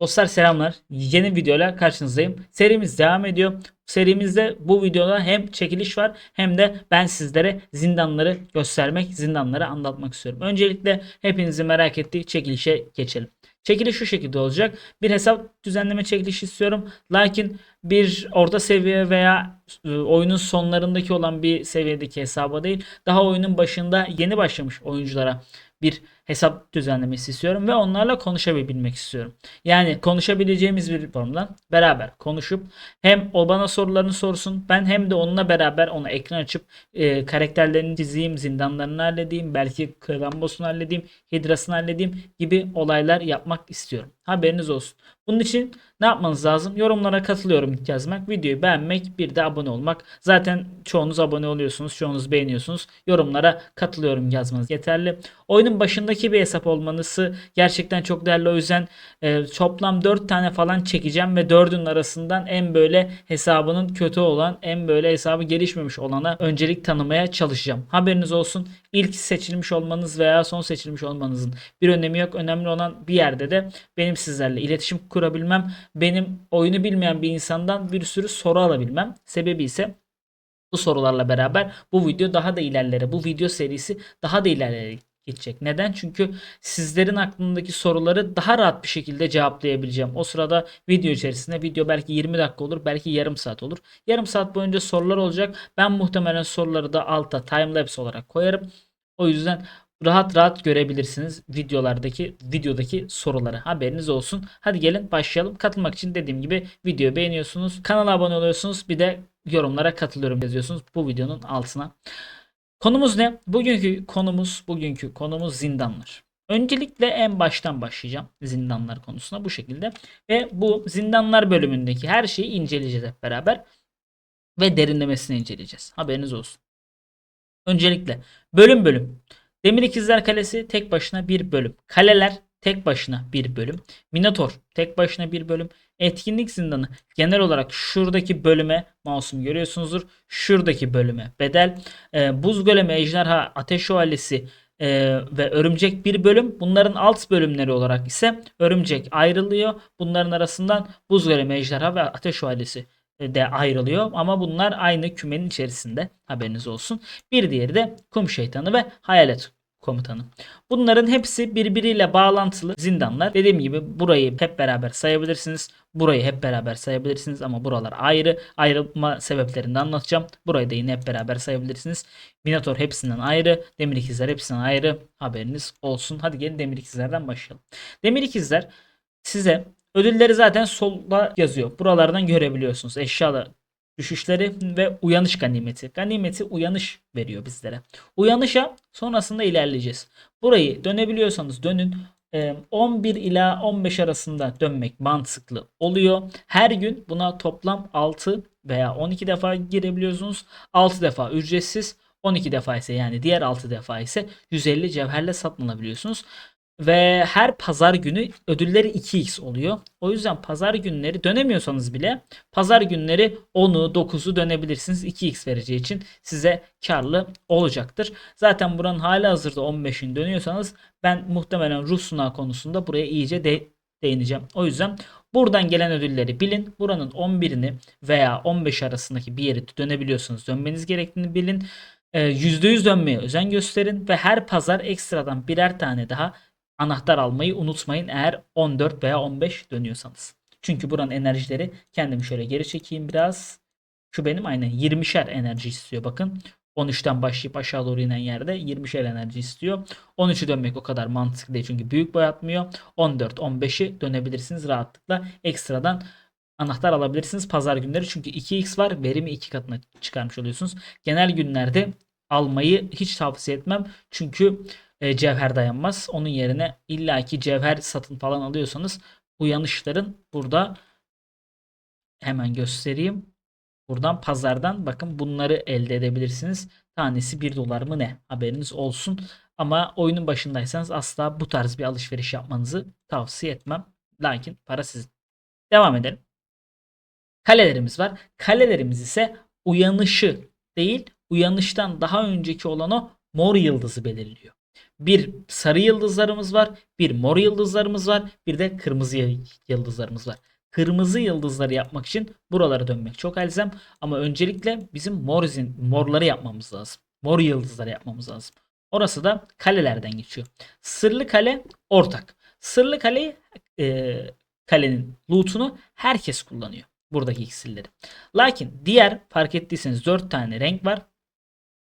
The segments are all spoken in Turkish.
Dostlar selamlar. Yeni videoyla karşınızdayım. Serimiz devam ediyor. Serimizde bu videoda hem çekiliş var hem de ben sizlere zindanları göstermek, zindanları anlatmak istiyorum. Öncelikle hepinizi merak ettiği çekilişe geçelim. Çekiliş şu şekilde olacak. Bir hesap düzenleme çekilişi istiyorum. Lakin bir orta seviye veya e, oyunun sonlarındaki olan bir seviyedeki hesaba değil. Daha oyunun başında yeni başlamış oyunculara bir hesap düzenlemesi istiyorum ve onlarla konuşabilmek istiyorum. Yani konuşabileceğimiz bir formdan beraber konuşup hem o bana sorularını sorsun ben hem de onunla beraber ona ekran açıp e, karakterlerini çizeyim, zindanlarını halledeyim, belki Krambos'unu halledeyim, Hidras'ını halledeyim gibi olaylar yapmak istiyorum. Haberiniz olsun. Bunun için ne yapmanız lazım? Yorumlara katılıyorum yazmak, videoyu beğenmek, bir de abone olmak. Zaten çoğunuz abone oluyorsunuz, çoğunuz beğeniyorsunuz. Yorumlara katılıyorum yazmanız yeterli. Oyunun başındaki bir hesap olmanızı gerçekten çok değerli. O yüzden e, toplam 4 tane falan çekeceğim ve 4'ün arasından en böyle hesabının kötü olan, en böyle hesabı gelişmemiş olana öncelik tanımaya çalışacağım. Haberiniz olsun. İlk seçilmiş olmanız veya son seçilmiş olmanızın bir önemi yok. Önemli olan bir yerde de benim sizlerle iletişim kurabilmem, benim oyunu bilmeyen bir insandan bir sürü soru alabilmem. Sebebi ise bu sorularla beraber bu video daha da ilerlere, bu video serisi daha da ilerlere gidecek. Neden? Çünkü sizlerin aklındaki soruları daha rahat bir şekilde cevaplayabileceğim. O sırada video içerisinde video belki 20 dakika olur, belki yarım saat olur. Yarım saat boyunca sorular olacak. Ben muhtemelen soruları da alta timelapse olarak koyarım. O yüzden rahat rahat görebilirsiniz videolardaki videodaki soruları. Haberiniz olsun. Hadi gelin başlayalım. Katılmak için dediğim gibi videoyu beğeniyorsunuz. Kanala abone oluyorsunuz. Bir de yorumlara katılıyorum yazıyorsunuz bu videonun altına. Konumuz ne? Bugünkü konumuz bugünkü konumuz zindanlar. Öncelikle en baştan başlayacağım zindanlar konusuna bu şekilde ve bu zindanlar bölümündeki her şeyi inceleyeceğiz hep beraber ve derinlemesine inceleyeceğiz. Haberiniz olsun. Öncelikle bölüm bölüm. Demir İkizler Kalesi tek başına bir bölüm. Kaleler tek başına bir bölüm. Minotor tek başına bir bölüm. Etkinlik zindanı genel olarak şuradaki bölüme mouse'umu görüyorsunuzdur. Şuradaki bölüme bedel. Ee, buz golemi, ejderha, ateş şövalyesi e, ve örümcek bir bölüm. Bunların alt bölümleri olarak ise örümcek ayrılıyor. Bunların arasından buz golemi, ejderha ve ateş şövalyesi de ayrılıyor ama bunlar aynı kümenin içerisinde haberiniz olsun. Bir diğeri de kum şeytanı ve hayalet komutanı. Bunların hepsi birbiriyle bağlantılı zindanlar. Dediğim gibi burayı hep beraber sayabilirsiniz. Burayı hep beraber sayabilirsiniz ama buralar ayrı. Ayrılma sebeplerini de anlatacağım. Burayı da yine hep beraber sayabilirsiniz. Minotaur hepsinden ayrı. Demir ikizler hepsinden ayrı. Haberiniz olsun. Hadi gelin demir ikizlerden başlayalım. Demir ikizler size ödülleri zaten solda yazıyor. Buralardan görebiliyorsunuz. Eşyalar düşüşleri ve uyanış ganimeti. Ganimeti uyanış veriyor bizlere. Uyanışa sonrasında ilerleyeceğiz. Burayı dönebiliyorsanız dönün. 11 ila 15 arasında dönmek mantıklı oluyor. Her gün buna toplam 6 veya 12 defa girebiliyorsunuz. 6 defa ücretsiz. 12 defa ise yani diğer 6 defa ise 150 cevherle satın alabiliyorsunuz. Ve her pazar günü ödülleri 2x oluyor. O yüzden pazar günleri dönemiyorsanız bile pazar günleri 10'u 9'u dönebilirsiniz. 2x vereceği için size karlı olacaktır. Zaten buranın hali hazırda 15'in dönüyorsanız ben muhtemelen ruh sunağı konusunda buraya iyice de değineceğim. O yüzden buradan gelen ödülleri bilin. Buranın 11'ini veya 15 arasındaki bir yeri dönebiliyorsanız dönmeniz gerektiğini bilin. %100 dönmeye özen gösterin ve her pazar ekstradan birer tane daha anahtar almayı unutmayın eğer 14 veya 15 dönüyorsanız. Çünkü buranın enerjileri kendimi şöyle geri çekeyim biraz. Şu benim aynen 20'şer enerji istiyor bakın. 13'ten başlayıp aşağı doğru inen yerde 20'şer enerji istiyor. 13'ü dönmek o kadar mantıklı değil çünkü büyük boy atmıyor. 14, 15'i dönebilirsiniz rahatlıkla. Ekstradan anahtar alabilirsiniz pazar günleri. Çünkü 2x var. Verimi 2 katına çıkarmış oluyorsunuz. Genel günlerde almayı hiç tavsiye etmem. Çünkü e, cevher dayanmaz. Onun yerine illaki cevher satın falan alıyorsanız uyanışların burada hemen göstereyim. Buradan pazardan bakın bunları elde edebilirsiniz. Tanesi 1 dolar mı ne? Haberiniz olsun. Ama oyunun başındaysanız asla bu tarz bir alışveriş yapmanızı tavsiye etmem. Lakin para sizin. Devam edelim. Kalelerimiz var. Kalelerimiz ise uyanışı değil uyanıştan daha önceki olan o mor yıldızı belirliyor. Bir sarı yıldızlarımız var, bir mor yıldızlarımız var, bir de kırmızı yıldızlarımız var. Kırmızı yıldızları yapmak için buralara dönmek çok elzem ama öncelikle bizim mor zin- morları yapmamız lazım. Mor yıldızları yapmamız lazım. Orası da kalelerden geçiyor. Sırlı kale ortak. Sırlı kaleyi e, kalenin loot'unu herkes kullanıyor. Buradaki iksirleri. Lakin diğer fark ettiyseniz 4 tane renk var.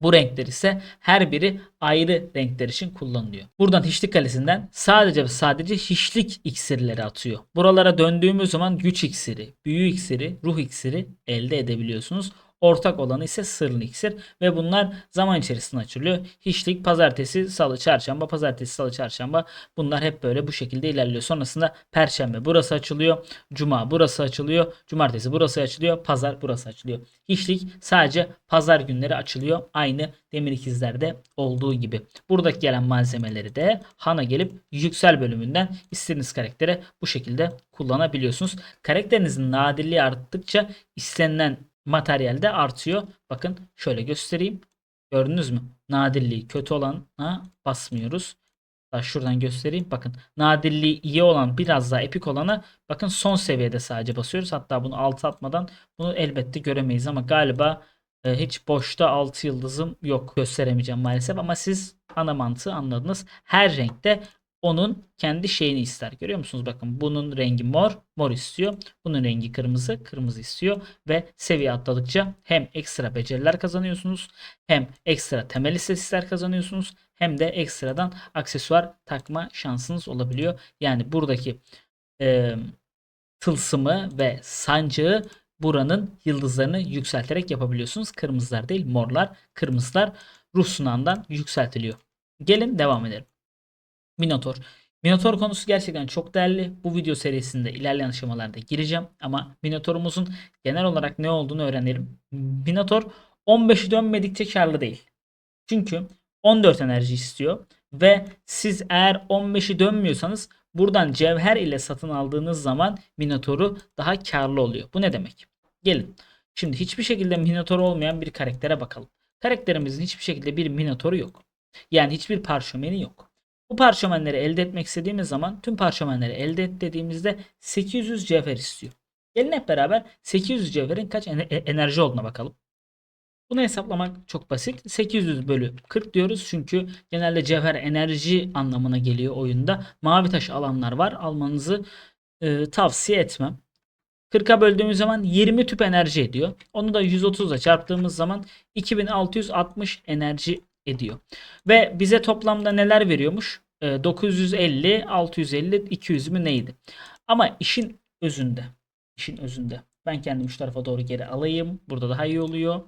Bu renkler ise her biri ayrı renkler için kullanılıyor. Buradan hiçlik kalesinden sadece ve sadece hiçlik iksirleri atıyor. Buralara döndüğümüz zaman güç iksiri, büyü iksiri, ruh iksiri elde edebiliyorsunuz. Ortak olanı ise sırlı iksir ve bunlar zaman içerisinde açılıyor. Hiçlik pazartesi, salı, çarşamba, pazartesi, salı, çarşamba bunlar hep böyle bu şekilde ilerliyor. Sonrasında perşembe burası açılıyor, cuma burası açılıyor, cumartesi burası açılıyor, pazar burası açılıyor. Hiçlik sadece pazar günleri açılıyor. Aynı demir ikizlerde olduğu gibi. Buradaki gelen malzemeleri de Han'a gelip yüksel bölümünden istediğiniz karaktere bu şekilde kullanabiliyorsunuz. Karakterinizin nadirliği arttıkça istenilen materyal de artıyor. Bakın şöyle göstereyim. Gördünüz mü? Nadirliği kötü olana basmıyoruz. Daha şuradan göstereyim. Bakın nadirliği iyi olan biraz daha epik olana bakın son seviyede sadece basıyoruz. Hatta bunu altı atmadan bunu elbette göremeyiz ama galiba e, hiç boşta 6 yıldızım yok. Gösteremeyeceğim maalesef ama siz ana mantığı anladınız. Her renkte onun kendi şeyini ister. Görüyor musunuz? Bakın bunun rengi mor, mor istiyor. Bunun rengi kırmızı, kırmızı istiyor. Ve seviye atladıkça hem ekstra beceriler kazanıyorsunuz, hem ekstra temel istatistikler kazanıyorsunuz, hem de ekstradan aksesuar takma şansınız olabiliyor. Yani buradaki e, tılsımı ve sancağı buranın yıldızlarını yükselterek yapabiliyorsunuz. Kırmızılar değil morlar. Kırmızılar ruh sunağından yükseltiliyor. Gelin devam edelim. Minotor. Minotor konusu gerçekten çok değerli. Bu video serisinde ilerleyen aşamalarda gireceğim. Ama Minotor'umuzun genel olarak ne olduğunu öğrenelim. Minotor 15'i dönmedikçe karlı değil. Çünkü 14 enerji istiyor. Ve siz eğer 15'i dönmüyorsanız buradan cevher ile satın aldığınız zaman Minotaur'u daha karlı oluyor. Bu ne demek? Gelin. Şimdi hiçbir şekilde Minotaur olmayan bir karaktere bakalım. Karakterimizin hiçbir şekilde bir Minotaur'u yok. Yani hiçbir parşömeni yok. Bu parşömenleri elde etmek istediğimiz zaman tüm parşömenleri elde et dediğimizde 800 cevher istiyor. Gelin hep beraber 800 cevherin kaç ene- enerji olduğuna bakalım. Bunu hesaplamak çok basit. 800 bölü 40 diyoruz çünkü genelde cevher enerji anlamına geliyor oyunda. Mavi taş alanlar var. Almanızı e, tavsiye etmem. 40'a böldüğümüz zaman 20 tüp enerji ediyor. Onu da 130 ile çarptığımız zaman 2660 enerji ediyor. Ve bize toplamda neler veriyormuş? E, 950, 650, 200 mü neydi? Ama işin özünde. işin özünde. Ben kendimi şu tarafa doğru geri alayım. Burada daha iyi oluyor.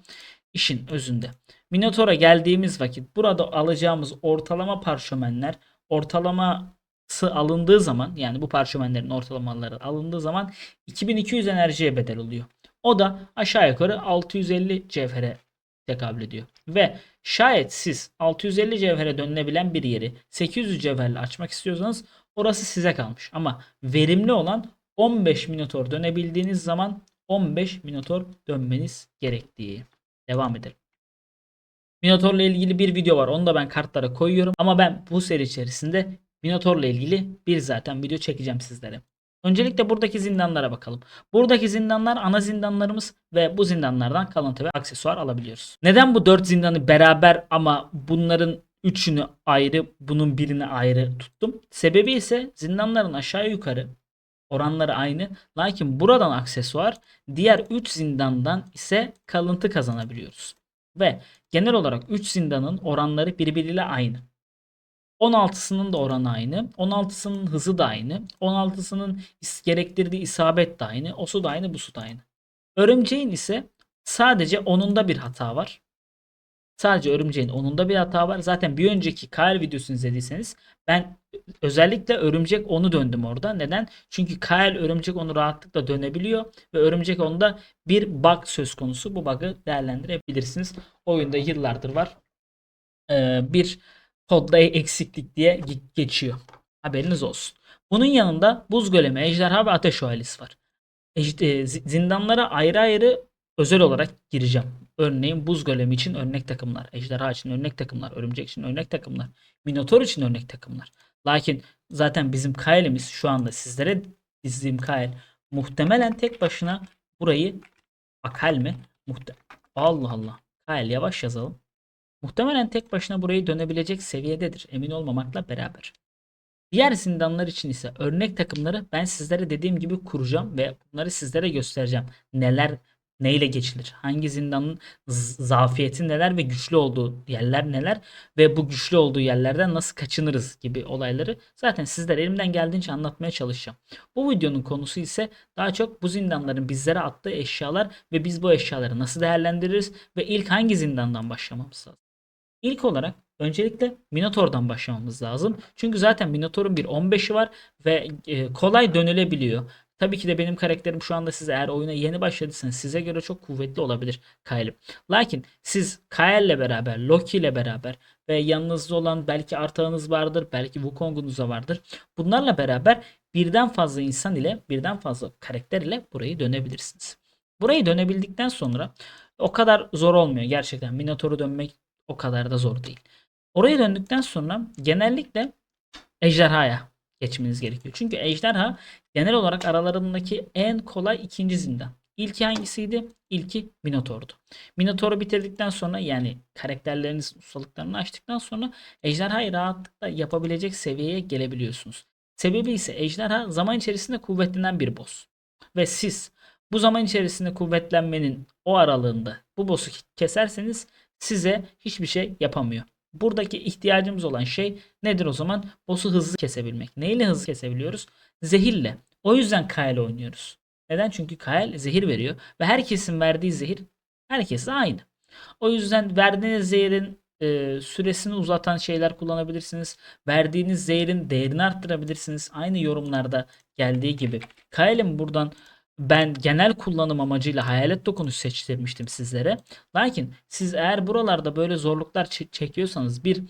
İşin özünde. Minotaur'a geldiğimiz vakit burada alacağımız ortalama parşömenler ortalaması alındığı zaman yani bu parşömenlerin ortalamaları alındığı zaman 2200 enerjiye bedel oluyor. O da aşağı yukarı 650 cevhere tekabül ediyor. Ve şayet siz 650 cevhere dönülebilen bir yeri 800 cevherle açmak istiyorsanız orası size kalmış. Ama verimli olan 15 minotor dönebildiğiniz zaman 15 minotor dönmeniz gerektiği. Devam edelim. Minotaur'la ilgili bir video var. Onu da ben kartlara koyuyorum. Ama ben bu seri içerisinde Minotaur'la ilgili bir zaten video çekeceğim sizlere. Öncelikle buradaki zindanlara bakalım. Buradaki zindanlar ana zindanlarımız ve bu zindanlardan kalıntı ve aksesuar alabiliyoruz. Neden bu 4 zindanı beraber ama bunların üçünü ayrı, bunun birini ayrı tuttum? Sebebi ise zindanların aşağı yukarı oranları aynı. Lakin buradan aksesuar, diğer 3 zindandan ise kalıntı kazanabiliyoruz. Ve genel olarak 3 zindanın oranları birbiriyle aynı. 16'sının da oranı aynı. 16'sının hızı da aynı. 16'sının is- gerektirdiği isabet de aynı. Osu da aynı, busu da aynı. Örümceğin ise sadece onunda bir hata var. Sadece örümceğin onunda bir hata var. Zaten bir önceki KL videosunu izlediyseniz ben özellikle örümcek onu döndüm orada. Neden? Çünkü KL örümcek onu rahatlıkla dönebiliyor ve örümcek onda bir bug söz konusu. Bu bug'ı değerlendirebilirsiniz. Oyunda yıllardır var. Ee, bir kodda eksiklik diye ge- geçiyor. Haberiniz olsun. Bunun yanında buz golemi, ejderha ve ateş şövalyesi var. E, zi- zindanlara ayrı ayrı özel olarak gireceğim. Örneğin buz golemi için örnek takımlar, ejderha için örnek takımlar, örümcek için örnek takımlar, minotor için örnek takımlar. Lakin zaten bizim Kael'imiz şu anda sizlere dizdiğim Kael muhtemelen tek başına burayı Akal mi? Muhte Allah Allah. Kael yavaş yazalım. Muhtemelen tek başına burayı dönebilecek seviyededir. Emin olmamakla beraber. Diğer zindanlar için ise örnek takımları ben sizlere dediğim gibi kuracağım ve bunları sizlere göstereceğim. Neler neyle geçilir? Hangi zindanın zafiyeti neler ve güçlü olduğu yerler neler ve bu güçlü olduğu yerlerden nasıl kaçınırız gibi olayları zaten sizlere elimden geldiğince anlatmaya çalışacağım. Bu videonun konusu ise daha çok bu zindanların bizlere attığı eşyalar ve biz bu eşyaları nasıl değerlendiririz ve ilk hangi zindandan başlamamız lazım. İlk olarak öncelikle Minotaur'dan başlamamız lazım. Çünkü zaten Minotaur'un bir 15'i var ve e, kolay dönülebiliyor. Tabii ki de benim karakterim şu anda size eğer oyuna yeni başladıysanız size göre çok kuvvetli olabilir Kyle'im. Lakin siz Kyle'le beraber, Loki ile beraber ve yanınızda olan belki artığınız vardır, belki Wukong'unuz da vardır. Bunlarla beraber birden fazla insan ile, birden fazla karakter ile burayı dönebilirsiniz. Burayı dönebildikten sonra o kadar zor olmuyor gerçekten. Minotaur'u dönmek o kadar da zor değil. Oraya döndükten sonra genellikle ejderhaya geçmeniz gerekiyor. Çünkü ejderha genel olarak aralarındaki en kolay ikinci zindan. İlki hangisiydi? İlki Minotaur'du. Minotaur'u bitirdikten sonra yani karakterleriniz ustalıklarını açtıktan sonra ejderhayı rahatlıkla yapabilecek seviyeye gelebiliyorsunuz. Sebebi ise ejderha zaman içerisinde kuvvetlenen bir boss. Ve siz bu zaman içerisinde kuvvetlenmenin o aralığında bu boss'u keserseniz size hiçbir şey yapamıyor. Buradaki ihtiyacımız olan şey nedir o zaman? Boss'u hızlı kesebilmek. Neyle hızlı kesebiliyoruz? Zehirle. O yüzden Kael oynuyoruz. Neden? Çünkü Kael zehir veriyor ve herkesin verdiği zehir herkese aynı. O yüzden verdiğiniz zehirin e, süresini uzatan şeyler kullanabilirsiniz. Verdiğiniz zehirin değerini arttırabilirsiniz. Aynı yorumlarda geldiği gibi. Kael'in buradan ben genel kullanım amacıyla hayalet dokunuş seçtirmiştim sizlere. Lakin siz eğer buralarda böyle zorluklar çekiyorsanız bir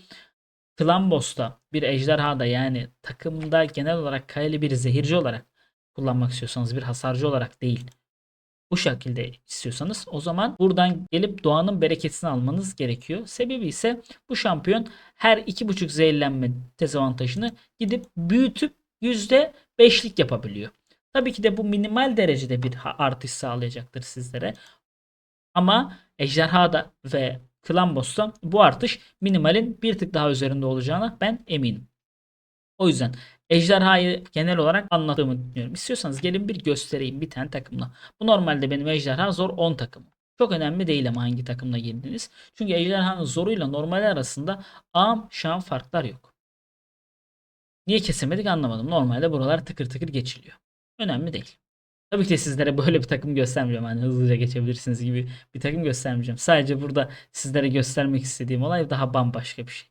klan boss'ta bir ejderhada yani takımda genel olarak Kael'i bir zehirci olarak kullanmak istiyorsanız bir hasarcı olarak değil bu şekilde istiyorsanız o zaman buradan gelip doğanın bereketini almanız gerekiyor. Sebebi ise bu şampiyon her 2.5 zehirlenme dezavantajını gidip büyütüp %5'lik yapabiliyor. Tabii ki de bu minimal derecede bir artış sağlayacaktır sizlere. Ama Ejderha'da ve Clan Boss'ta bu artış minimalin bir tık daha üzerinde olacağına ben eminim. O yüzden Ejderha'yı genel olarak anlattığımı düşünüyorum. İstiyorsanız gelin bir göstereyim bir tane takımla. Bu normalde benim Ejderha zor 10 takım. Çok önemli değil ama hangi takımla girdiniz. Çünkü Ejderha'nın zoruyla normali arasında am şan farklar yok. Niye kesemedik anlamadım. Normalde buralar tıkır tıkır geçiliyor. Önemli değil. Tabii ki de sizlere böyle bir takım göstermeyeceğim. Hani hızlıca geçebilirsiniz gibi bir takım göstermeyeceğim. Sadece burada sizlere göstermek istediğim olay daha bambaşka bir şey.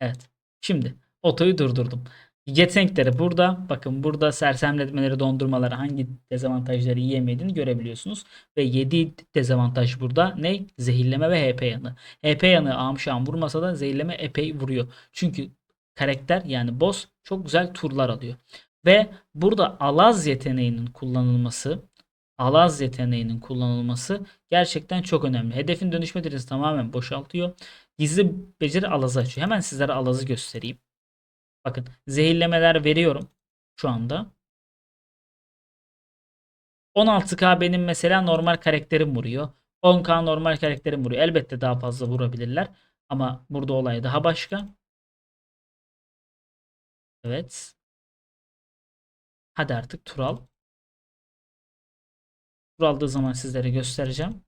Evet. Şimdi otoyu durdurdum. Yetenekleri burada. Bakın burada sersemletmeleri, dondurmaları hangi dezavantajları yiyemediğini görebiliyorsunuz. Ve 7 dezavantaj burada ne? Zehirleme ve HP yanı. HP yanı amşan vurmasa da zehirleme epey vuruyor. Çünkü karakter yani boss çok güzel turlar alıyor. Ve burada alaz yeteneğinin kullanılması alaz yeteneğinin kullanılması gerçekten çok önemli. Hedefin dönüşme derecesi tamamen boşaltıyor. Gizli beceri alazı açıyor. Hemen sizlere alazı göstereyim. Bakın zehirlemeler veriyorum şu anda. 16k benim mesela normal karakterim vuruyor. 10k normal karakterim vuruyor. Elbette daha fazla vurabilirler. Ama burada olay daha başka. Evet. Hadi artık Tural. Tur aldığı zaman sizlere göstereceğim.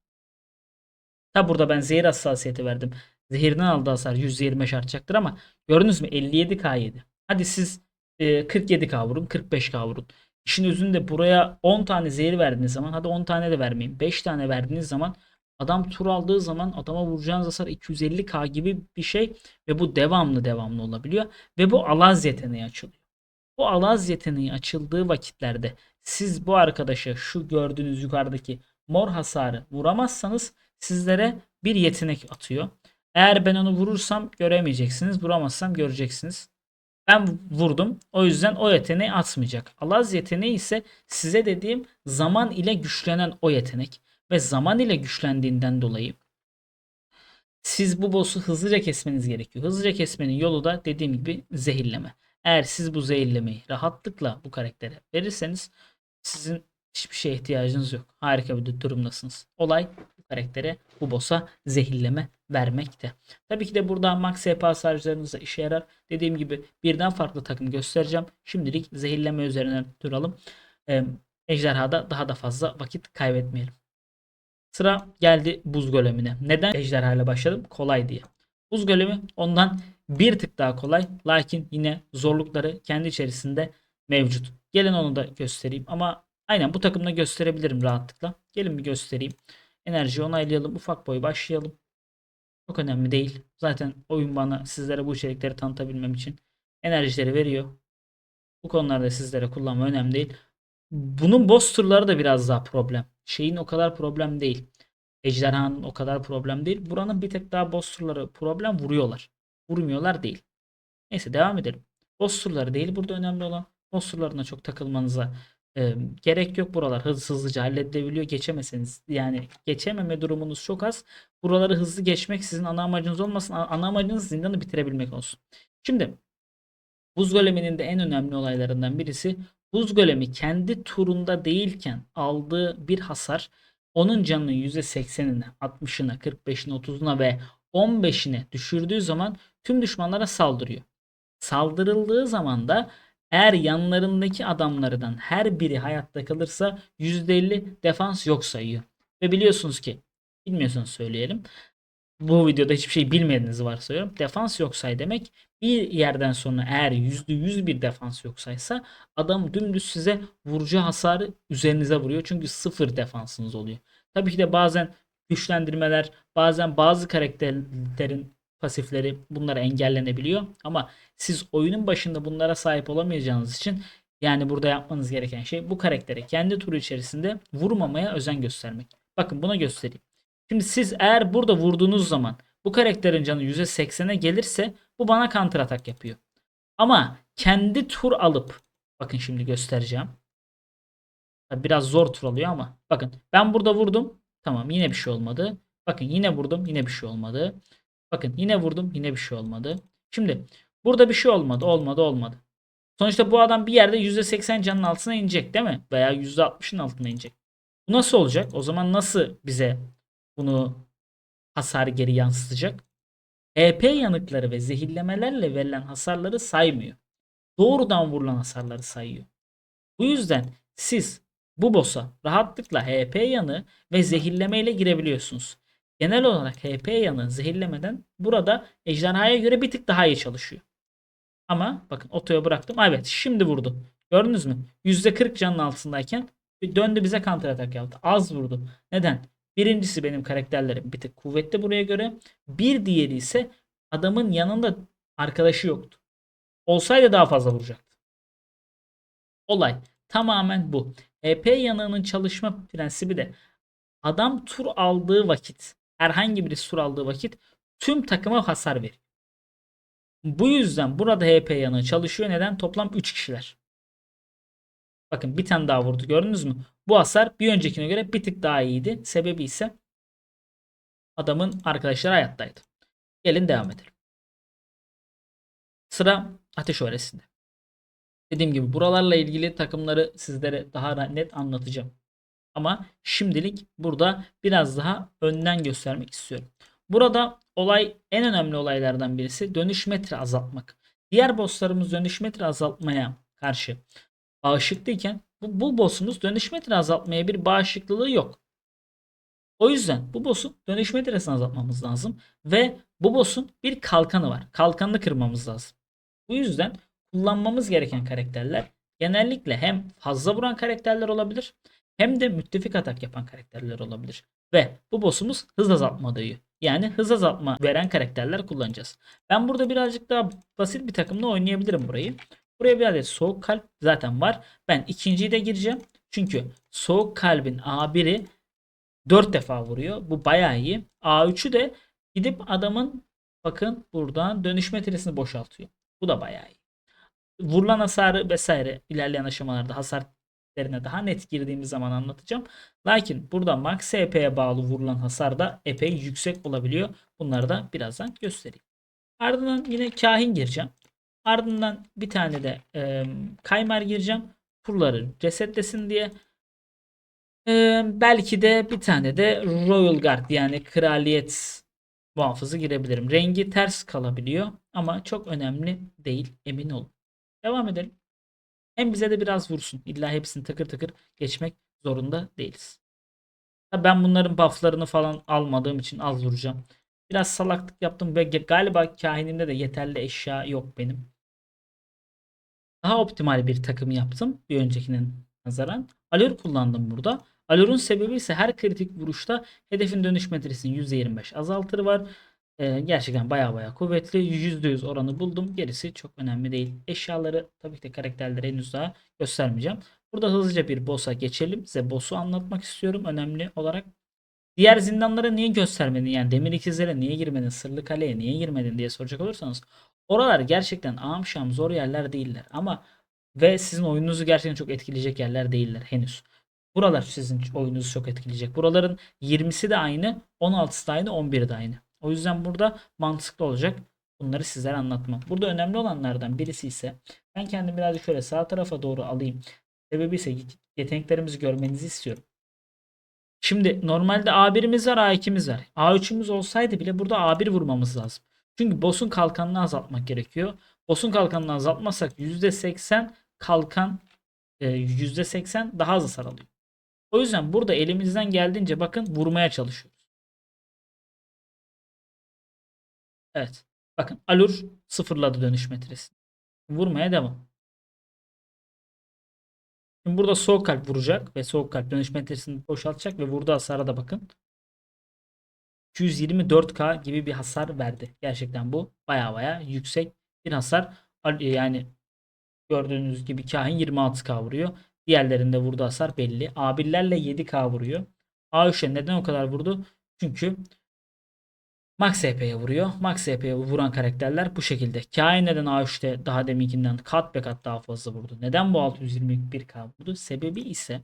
Ta burada ben zehir hassasiyeti verdim. Zehirden aldığı hasar %25 artacaktır ama gördünüz mü 57k yedi. Hadi siz e, 47k vurun 45k vurun. İşin özünde buraya 10 tane zehir verdiğiniz zaman hadi 10 tane de vermeyin. 5 tane verdiğiniz zaman adam tur aldığı zaman adama vuracağınız hasar 250k gibi bir şey ve bu devamlı devamlı olabiliyor ve bu alaz yeteneği açılıyor. Bu alaz yeteneği açıldığı vakitlerde siz bu arkadaşa şu gördüğünüz yukarıdaki mor hasarı vuramazsanız sizlere bir yetenek atıyor. Eğer ben onu vurursam göremeyeceksiniz. Vuramazsam göreceksiniz. Ben vurdum. O yüzden o yeteneği atmayacak. Alaz yeteneği ise size dediğim zaman ile güçlenen o yetenek. ve zaman ile güçlendiğinden dolayı siz bu boss'u hızlıca kesmeniz gerekiyor. Hızlıca kesmenin yolu da dediğim gibi zehirleme. Eğer siz bu zehirlemeyi rahatlıkla bu karaktere verirseniz sizin hiçbir şeye ihtiyacınız yok. Harika bir durumdasınız. Olay bu karaktere, bu boss'a zehirleme vermekte. Tabii ki de burada max HP hasarcılarınız da işe yarar. Dediğim gibi birden farklı takım göstereceğim. Şimdilik zehirleme üzerine duralım. Ee, ejderhada daha da fazla vakit kaybetmeyelim. Sıra geldi buz golemine. Neden ejderha ile başladım? Kolay diye. Buz golemi ondan bir tık daha kolay. Lakin yine zorlukları kendi içerisinde mevcut. Gelin onu da göstereyim. Ama aynen bu takımda gösterebilirim rahatlıkla. Gelin bir göstereyim. Enerjiyi onaylayalım. Ufak boy başlayalım. Çok önemli değil. Zaten oyun bana sizlere bu içerikleri tanıtabilmem için enerjileri veriyor. Bu konularda sizlere kullanma önemli değil. Bunun boss turları da biraz daha problem. Şeyin o kadar problem değil. Ejderhanın o kadar problem değil. Buranın bir tek daha boss turları problem vuruyorlar. Vurmuyorlar değil. Neyse devam edelim. Boss turları değil burada önemli olan. Boss turlarına çok takılmanıza e, gerek yok. Buralar hızlı hızlıca halledilebiliyor. Geçemeseniz yani geçememe durumunuz çok az. Buraları hızlı geçmek sizin ana amacınız olmasın. Ana amacınız zindanı bitirebilmek olsun. Şimdi Buz goleminin de en önemli olaylarından birisi buz golemi kendi turunda değilken aldığı bir hasar onun canının %80'ine, 60'ına, 45'ine, 30'una ve 15'ine düşürdüğü zaman tüm düşmanlara saldırıyor. Saldırıldığı zaman da eğer yanlarındaki adamlardan her biri hayatta kalırsa %50 defans yok sayıyor. Ve biliyorsunuz ki bilmiyorsanız söyleyelim. Bu videoda hiçbir şey bilmediğinizi varsayıyorum. Defans yok say demek bir yerden sonra eğer %100 bir defans yok saysa adam dümdüz size vurucu hasarı üzerinize vuruyor. Çünkü sıfır defansınız oluyor. Tabii ki de bazen güçlendirmeler, bazen bazı karakterlerin pasifleri bunlara engellenebiliyor. Ama siz oyunun başında bunlara sahip olamayacağınız için yani burada yapmanız gereken şey bu karakteri kendi turu içerisinde vurmamaya özen göstermek. Bakın buna göstereyim. Şimdi siz eğer burada vurduğunuz zaman bu karakterin canı %80'e gelirse bu bana counter atak yapıyor. Ama kendi tur alıp bakın şimdi göstereceğim. Biraz zor tur alıyor ama bakın ben burada vurdum. Tamam yine bir şey olmadı. Bakın yine vurdum yine bir şey olmadı. Bakın yine vurdum yine bir şey olmadı. Şimdi burada bir şey olmadı olmadı olmadı. Sonuçta bu adam bir yerde %80 canın altına inecek değil mi? Veya %60'ın altına inecek. Bu nasıl olacak? O zaman nasıl bize bunu hasar geri yansıtacak? EP yanıkları ve zehirlemelerle verilen hasarları saymıyor. Doğrudan vurulan hasarları sayıyor. Bu yüzden siz bu boss'a rahatlıkla HP yanı ve zehirleme ile girebiliyorsunuz. Genel olarak HP yanı zehirlemeden burada ejderhaya göre bir tık daha iyi çalışıyor. Ama bakın otoya bıraktım. Evet şimdi vurdu. Gördünüz mü? %40 canın altındayken döndü bize counter atak yaptı. Az vurdu. Neden? Birincisi benim karakterlerim bir tık kuvvetli buraya göre. Bir diğeri ise adamın yanında arkadaşı yoktu. Olsaydı daha fazla vuracaktı. Olay tamamen bu. EP yanığının çalışma prensibi de adam tur aldığı vakit herhangi birisi tur aldığı vakit tüm takıma hasar veriyor. Bu yüzden burada HP yanığı çalışıyor. Neden? Toplam 3 kişiler. Bakın bir tane daha vurdu. Gördünüz mü? Bu hasar bir öncekine göre bir tık daha iyiydi. Sebebi ise adamın arkadaşları hayattaydı. Gelin devam edelim. Sıra Ateş Öğresi'nde. Dediğim gibi buralarla ilgili takımları sizlere daha net anlatacağım. Ama şimdilik burada biraz daha önden göstermek istiyorum. Burada olay en önemli olaylardan birisi dönüş metre azaltmak. Diğer bosslarımız dönüş metre azaltmaya karşı bağışıklıyken bu, bu boss'umuz dönüş metre azaltmaya bir bağışıklılığı yok. O yüzden bu boss'un dönüş metresini azaltmamız lazım ve bu boss'un bir kalkanı var. Kalkanını kırmamız lazım. Bu yüzden kullanmamız gereken karakterler genellikle hem fazla vuran karakterler olabilir hem de müttefik atak yapan karakterler olabilir. Ve bu boss'umuz hız azaltma adayı. Yani hız azaltma veren karakterler kullanacağız. Ben burada birazcık daha basit bir takımla oynayabilirim burayı. Buraya bir adet soğuk kalp zaten var. Ben ikinciyi de gireceğim. Çünkü soğuk kalbin A1'i 4 defa vuruyor. Bu bayağı iyi. A3'ü de gidip adamın bakın buradan dönüş metresini boşaltıyor. Bu da bayağı iyi. Vurulan hasarı vesaire ilerleyen aşamalarda hasar daha net girdiğimiz zaman anlatacağım. Lakin burada max SP'ye bağlı vurulan hasar da epey yüksek olabiliyor. Bunları da birazdan göstereyim. Ardından yine kahin gireceğim. Ardından bir tane de e, kaymer gireceğim. Turları resetlesin diye. E, belki de bir tane de Royal Guard yani kraliyet muhafızı girebilirim. Rengi ters kalabiliyor ama çok önemli değil emin olun. Devam edelim. Hem bize de biraz vursun. İlla hepsini takır takır geçmek zorunda değiliz. Ben bunların bufflarını falan almadığım için az vuracağım. Biraz salaklık yaptım ve galiba kahinimde de yeterli eşya yok benim. Daha optimal bir takım yaptım bir öncekinin nazaran. Alur kullandım burada. Alur'un sebebi ise her kritik vuruşta hedefin dönüş metresini %25 azaltır var. Ee, gerçekten baya baya kuvvetli. %100 oranı buldum. Gerisi çok önemli değil. Eşyaları tabii ki de karakterleri henüz daha göstermeyeceğim. Burada hızlıca bir boss'a geçelim. Size boss'u anlatmak istiyorum önemli olarak. Diğer zindanlara niye göstermedin? Yani demir ikizlere niye girmedin? Sırlı kaleye niye girmedin diye soracak olursanız. Oralar gerçekten ağam şam zor yerler değiller. Ama ve sizin oyununuzu gerçekten çok etkileyecek yerler değiller henüz. Buralar sizin oyununuzu çok etkileyecek. Buraların 20'si de aynı, 16'sı da aynı, 11'i de aynı. O yüzden burada mantıklı olacak. Bunları sizlere anlatmam. Burada önemli olanlardan birisi ise ben kendimi birazcık şöyle sağ tarafa doğru alayım. Sebebi ise yeteneklerimizi görmenizi istiyorum. Şimdi normalde A1'imiz var A2'miz var. A3'ümüz olsaydı bile burada A1 vurmamız lazım. Çünkü boss'un kalkanını azaltmak gerekiyor. Boss'un kalkanını azaltmazsak %80 kalkan e, %80 daha az hasar alıyor. O yüzden burada elimizden geldiğince bakın vurmaya çalışıyoruz. Evet. Bakın Alur sıfırladı dönüş metresini. Vurmaya devam. Şimdi burada soğuk kalp vuracak ve soğuk kalp dönüş metresini boşaltacak ve vurduğu hasara da bakın. 224k gibi bir hasar verdi. Gerçekten bu baya baya yüksek bir hasar. Yani gördüğünüz gibi kahin 26k vuruyor. Diğerlerinde vurduğu hasar belli. A1'lerle 7k vuruyor. A3'e neden o kadar vurdu? Çünkü Max HP'ye vuruyor. Max HP'ye vuran karakterler bu şekilde. Kain neden A3'te daha deminkinden kat be kat daha fazla vurdu? Neden bu 621k vurdu? Sebebi ise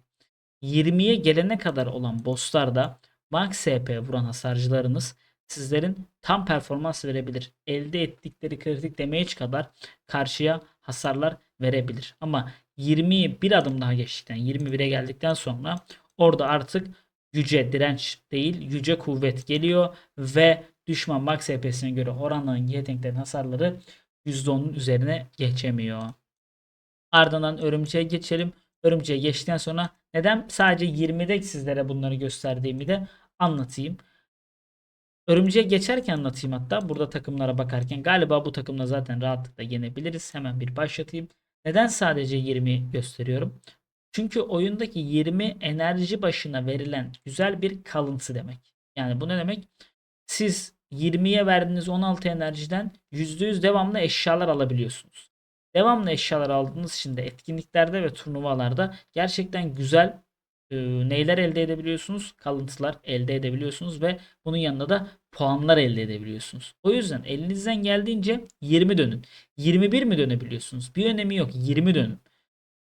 20'ye gelene kadar olan bosslarda Max HP vuran hasarcılarınız sizlerin tam performans verebilir. Elde ettikleri kritik damage kadar karşıya hasarlar verebilir. Ama 20'yi bir adım daha geçtikten 21'e geldikten sonra orada artık güce direnç değil yüce kuvvet geliyor ve düşman max HP'sine göre oranlanan yeteneklerin hasarları %10'un üzerine geçemiyor. Ardından örümceğe geçelim. Örümceğe geçtikten sonra neden sadece 20'de sizlere bunları gösterdiğimi de anlatayım. Örümceğe geçerken anlatayım hatta. Burada takımlara bakarken galiba bu takımla zaten rahatlıkla yenebiliriz. Hemen bir başlatayım. Neden sadece 20 gösteriyorum? Çünkü oyundaki 20 enerji başına verilen güzel bir kalıntı demek. Yani bu ne demek? Siz 20'ye verdiğiniz 16 enerjiden %100 devamlı eşyalar alabiliyorsunuz. Devamlı eşyalar aldığınız için de etkinliklerde ve turnuvalarda gerçekten güzel e, neyler elde edebiliyorsunuz? Kalıntılar elde edebiliyorsunuz ve bunun yanında da puanlar elde edebiliyorsunuz. O yüzden elinizden geldiğince 20 dönün. 21 mi dönebiliyorsunuz? Bir önemi yok. 20 dönün.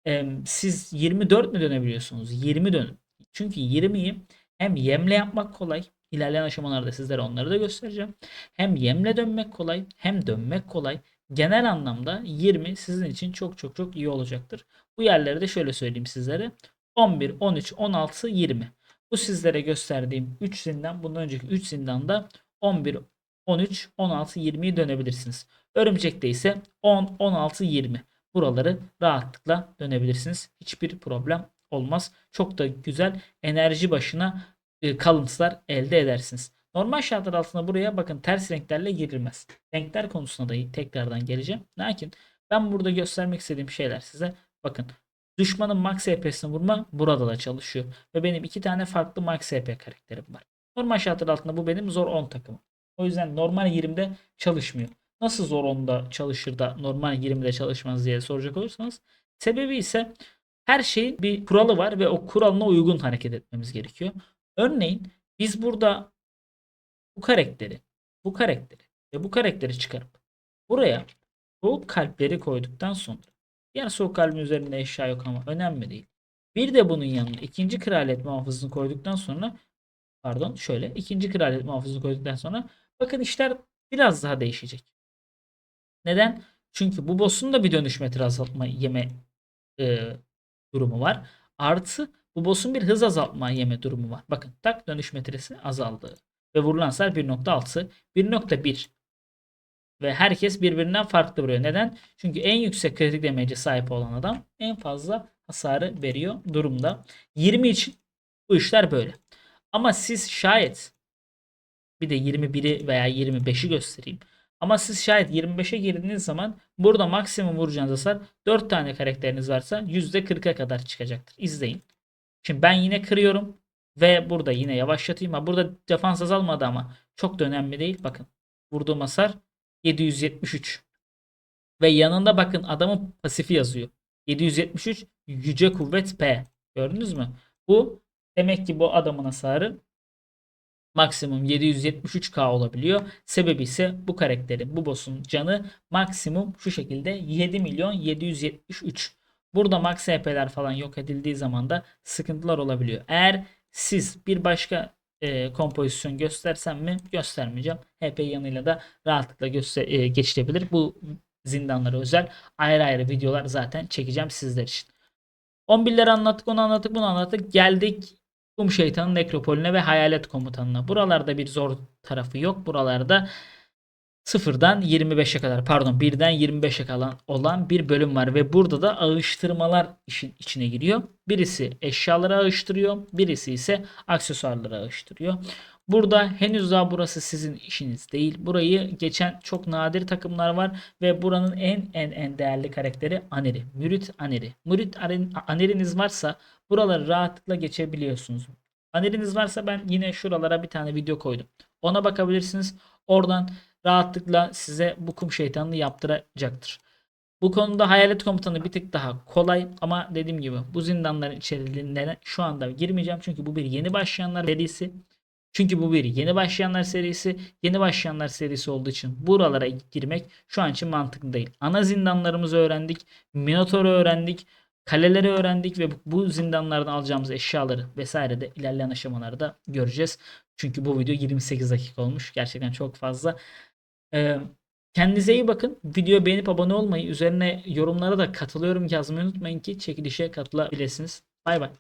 E, siz 24 mi dönebiliyorsunuz? 20 dönün. Çünkü 20'yi hem yemle yapmak kolay. İlerleyen aşamalarda sizlere onları da göstereceğim. Hem yemle dönmek kolay hem dönmek kolay. Genel anlamda 20 sizin için çok çok çok iyi olacaktır. Bu yerleri de şöyle söyleyeyim sizlere. 11, 13, 16, 20. Bu sizlere gösterdiğim 3 zindan. Bundan önceki 3 zindanda 11, 13, 16, 20'yi dönebilirsiniz. Örümcekte ise 10, 16, 20. Buraları rahatlıkla dönebilirsiniz. Hiçbir problem olmaz. Çok da güzel enerji başına e, kalıntılar elde edersiniz. Normal şartlar altında buraya bakın ters renklerle girilmez. Renkler konusuna da tekrardan geleceğim. Lakin ben burada göstermek istediğim şeyler size bakın düşmanın max HP'sini vurma burada da çalışıyor. Ve benim iki tane farklı max HP karakterim var. Normal şartlar altında bu benim zor 10 takımım. O yüzden normal 20'de çalışmıyor. Nasıl zor 10'da çalışır da normal 20'de çalışmaz diye soracak olursanız sebebi ise her şeyin bir kuralı var ve o kuralına uygun hareket etmemiz gerekiyor. Örneğin biz burada bu karakteri, bu karakteri ve bu karakteri çıkarıp buraya soğuk kalpleri koyduktan sonra diğer soğuk kalbin üzerinde eşya yok ama önemli değil. Bir de bunun yanına ikinci kraliyet muhafızını koyduktan sonra pardon şöyle ikinci kraliyet muhafızını koyduktan sonra bakın işler biraz daha değişecek. Neden? Çünkü bu boss'un da bir dönüş metre azaltma yeme e, durumu var. Artı bu boss'un bir hız azaltma yeme durumu var. Bakın tak dönüş metresi azaldı. Ve vurulan hasar 1.6, 1.1 ve herkes birbirinden farklı vuruyor. Neden? Çünkü en yüksek kritik damage'e sahip olan adam en fazla hasarı veriyor durumda. 20 için bu işler böyle. Ama siz şayet bir de 21'i veya 25'i göstereyim. Ama siz şayet 25'e girdiğiniz zaman burada maksimum vuracağınız hasar 4 tane karakteriniz varsa %40'a kadar çıkacaktır. İzleyin. Şimdi ben yine kırıyorum ve burada yine yavaşlatayım. Ha burada defans azalmadı ama çok da önemli değil. Bakın vurduğum hasar 773. Ve yanında bakın adamın pasifi yazıyor. 773 yüce kuvvet P. Gördünüz mü? Bu demek ki bu adamın hasarı maksimum 773k olabiliyor. Sebebi ise bu karakterin, bu boss'un canı maksimum şu şekilde 7 milyon 773. Burada max HP'ler falan yok edildiği zaman da sıkıntılar olabiliyor. Eğer siz bir başka e, kompozisyon göstersem mi? Göstermeyeceğim. HP yanıyla da rahatlıkla göster e, geçilebilir. Bu zindanlara özel ayrı ayrı videolar zaten çekeceğim sizler için. 11'leri anlattık, onu anlattık, bunu anlattık. Geldik Kum Şeytanın Nekropolüne ve Hayalet Komutanına. Buralarda bir zor tarafı yok. Buralarda sıfırdan 25'e kadar pardon birden 25'e kalan olan bir bölüm var ve burada da ağıştırmalar işin içine giriyor. Birisi eşyaları ağıştırıyor, birisi ise aksesuarları ağıştırıyor. Burada henüz daha burası sizin işiniz değil. Burayı geçen çok nadir takımlar var ve buranın en en en değerli karakteri Aneri. Mürit Aneri. Mürit Aneri'niz varsa buraları rahatlıkla geçebiliyorsunuz. Aneriniz varsa ben yine şuralara bir tane video koydum. Ona bakabilirsiniz. Oradan rahatlıkla size bu kum şeytanını yaptıracaktır. Bu konuda hayalet komutanı bir tık daha kolay ama dediğim gibi bu zindanların içeriğine şu anda girmeyeceğim. Çünkü bu bir yeni başlayanlar serisi. Çünkü bu bir yeni başlayanlar serisi. Yeni başlayanlar serisi olduğu için buralara girmek şu an için mantıklı değil. Ana zindanlarımızı öğrendik. Minotaur'u öğrendik. Kaleleri öğrendik ve bu zindanlardan alacağımız eşyaları vesaire de ilerleyen aşamalarda göreceğiz. Çünkü bu video 28 dakika olmuş. Gerçekten çok fazla. Ee, kendinize iyi bakın. Videoyu beğenip abone olmayı, üzerine yorumlara da katılıyorum yazmayı unutmayın ki çekilişe katılabilirsiniz. Bay bay.